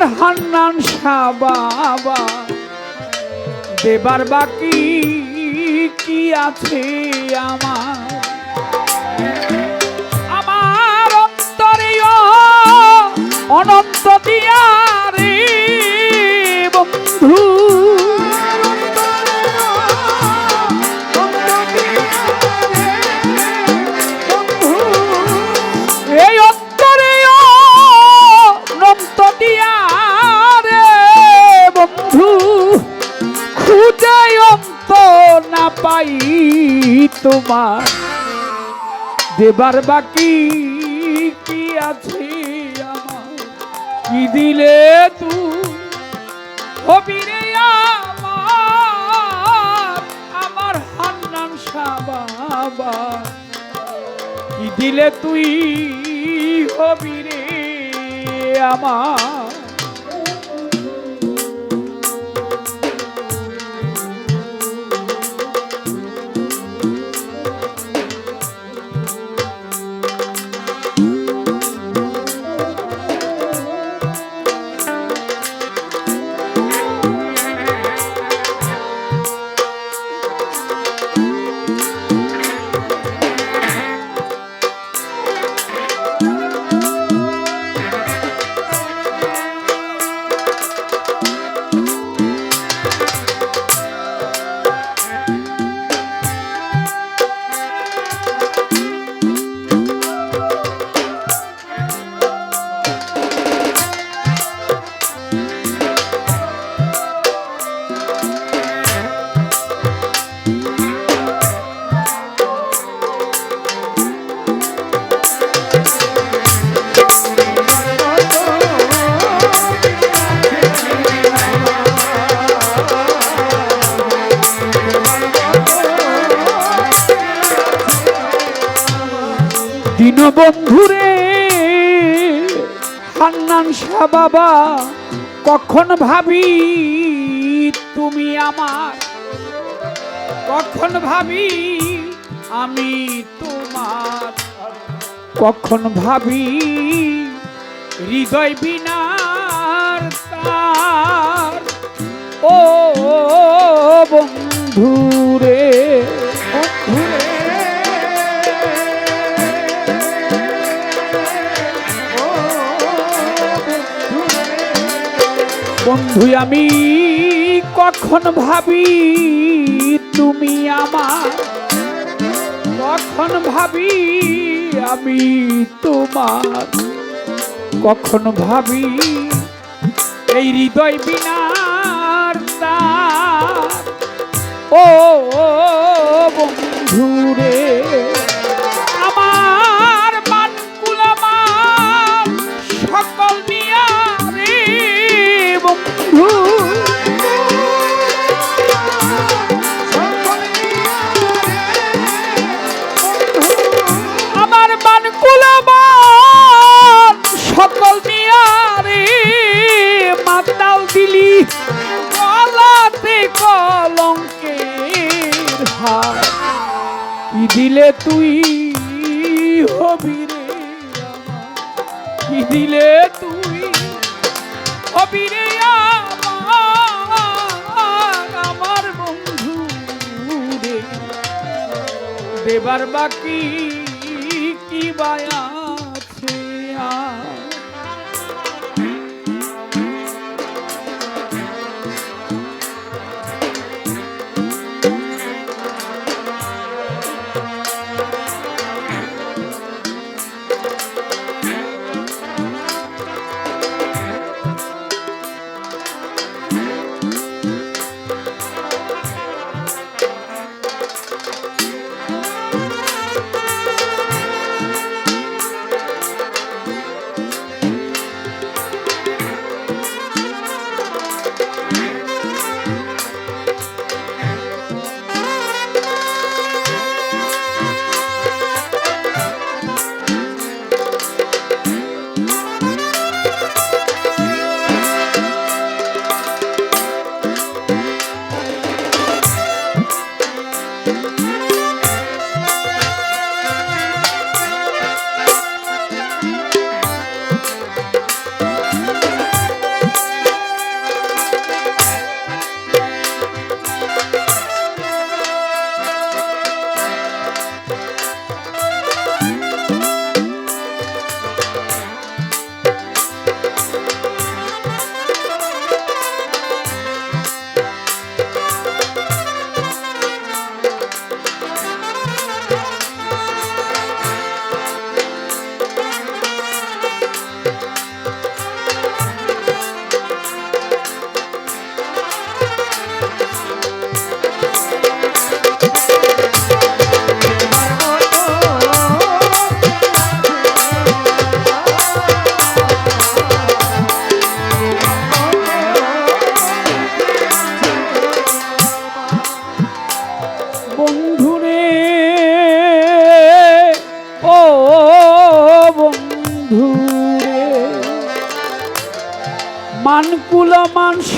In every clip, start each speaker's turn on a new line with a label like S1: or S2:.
S1: আমার হান্নান বাবা। দেবার বাকি কি আছে আমার? আমার অন্তরীয় অনন্ত দিয়া রে বন্ধু। তোমার দেবার বাকি কি আছে আমার? কি দিলে তুই? আমার আমার হান্নান বাবা কি দিলে তুই হবি রে আমার? দীনবন্ধুরে হান্নান শাহ বাবা, কখন ভাবি তুমি আমার? কখন ভাবি আমি তোমার? কখন ভাবি হৃদয় বিনার তার? ও বন্ধুরে বন্ধু, আমি কখন ভাবি তুমি আমার? কখন ভাবি আমি তোমার? কখন ভাবি এই হৃদয় বিনার তার? ও বন্ধুরে তুই হবি রে? কি দিলে তুই হবি রে আমার বন্ধু দেবার বাকি কি বায়া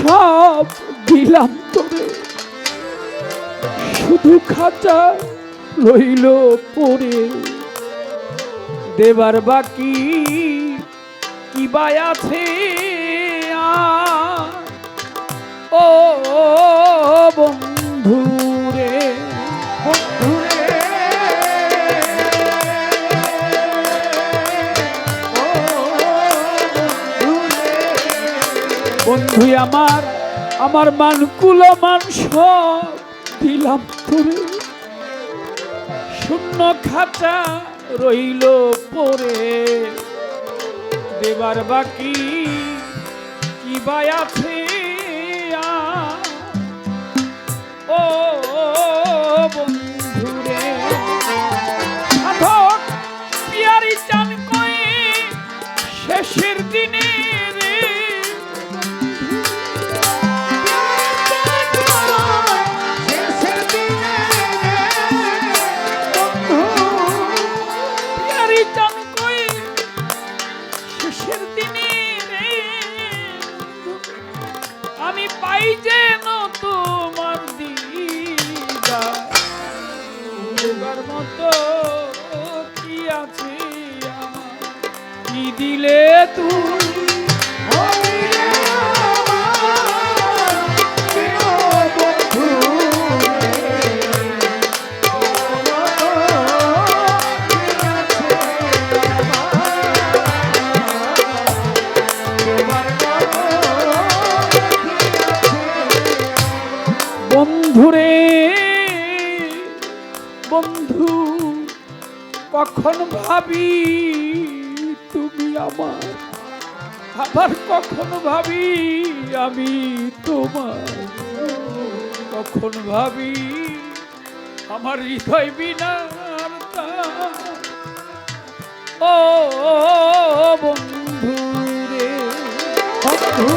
S1: সব দিলাম তোরে। শুধু খাঁচা রইল পরে দেবার বাকি কি বাই আছে ও বন্ধু। বন্ধু আমার আমার মানকুল মাংস দিলাম তোরে শূন্য খাতা রইল পরে দেবার বাকি কি বায়াছে? ও দেবার মতো কি আছে কি দিলে তুই? কখন ভাবি তুমি আমার আবার কখন ভাবি আমি তোমার কখন ভাবি আমার হৃদয় তার। ও বন্ধু রে বন্ধু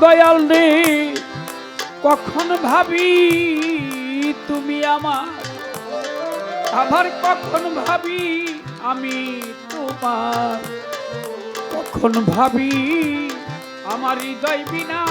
S1: দয়াল রে, কখন ভাবি তুমি আমার? আবার কখন ভাবি আমি তোমার? কখন ভাবি আমার হৃদয় বিনার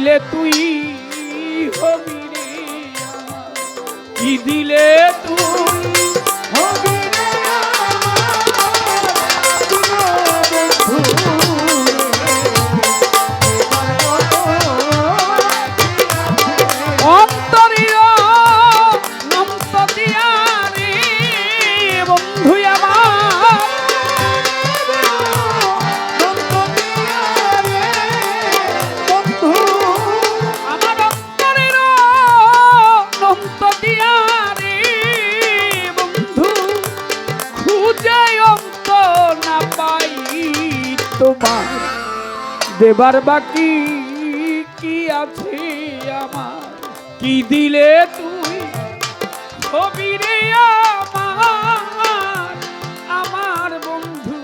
S1: দিলে তুই হবি রে? কি দিলে তুই দেবার বাকি কি আছে আমার? কি দিলে তুই ছবি রে আমার? আমার বন্ধু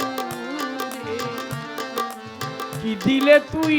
S1: কি দিলে তুই